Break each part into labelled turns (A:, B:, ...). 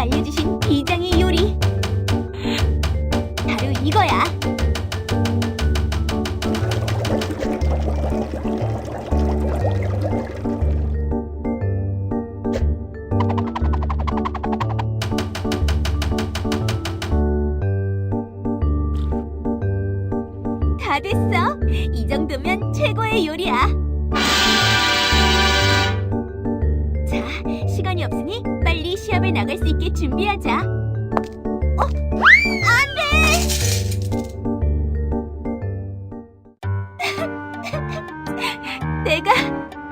A: 알려주신 비장의 요리. 바로 이거야. 다 됐어. 이 정도면 최고의 요리야. 시간이 없으니 빨리 시합에 나갈 수 있게 준비하자. 어? 안 돼! 내가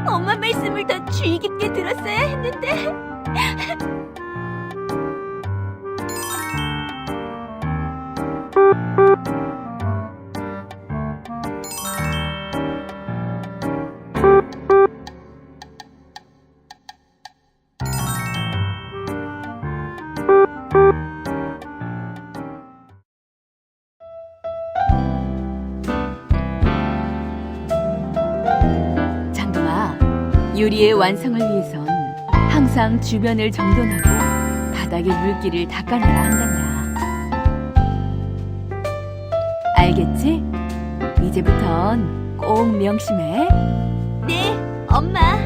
A: 엄마 말씀을 더 주의 깊게 들었어야 했는데.
B: 유리의 완성을 위해선 항상 주변을 정돈하고 바닥의 물기를 닦아내야 한단다. 알겠지? 이제부턴 꼭 명심해.
A: 네, 엄마.